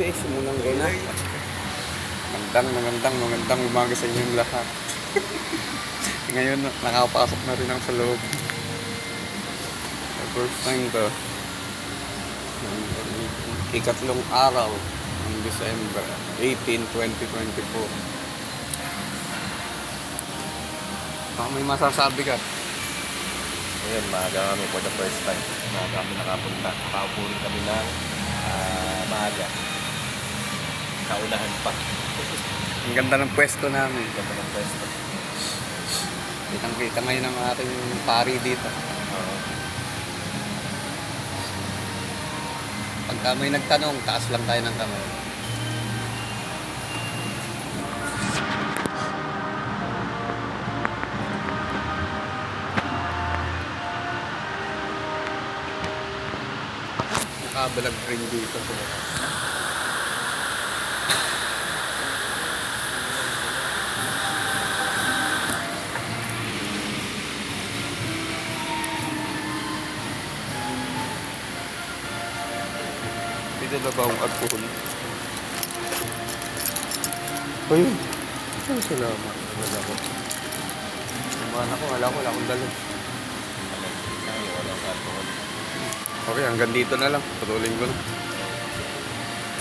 Ate, simulan ko na. Magandang, magandang, magandang umaga sa inyong lahat. Ngayon, nakapasok na rin ako sa loob. The first time to. Ng ikatlong araw ng December 18, 2024. Baka may masasabi ka. Ngayon, maaga kami for the first time. Maaga kami nakapunta. Nakaupo rin kami ng ah, maaga. Kaunahan pa. Ang ganda ng pwesto namin. Ganda ng pwesto. Kitang kita ngayon ang ating pari dito. Oo. Pagka may nagtanong, taas lang tayo ng kamay. Nakabalag rin dito sa labas. Pwede na ba akong alcohol? Ayun. Ay, salamat. Wala ko. Naman ako, wala ko, wala akong dalo. Okay, hanggang dito na lang. Patuloy ko na.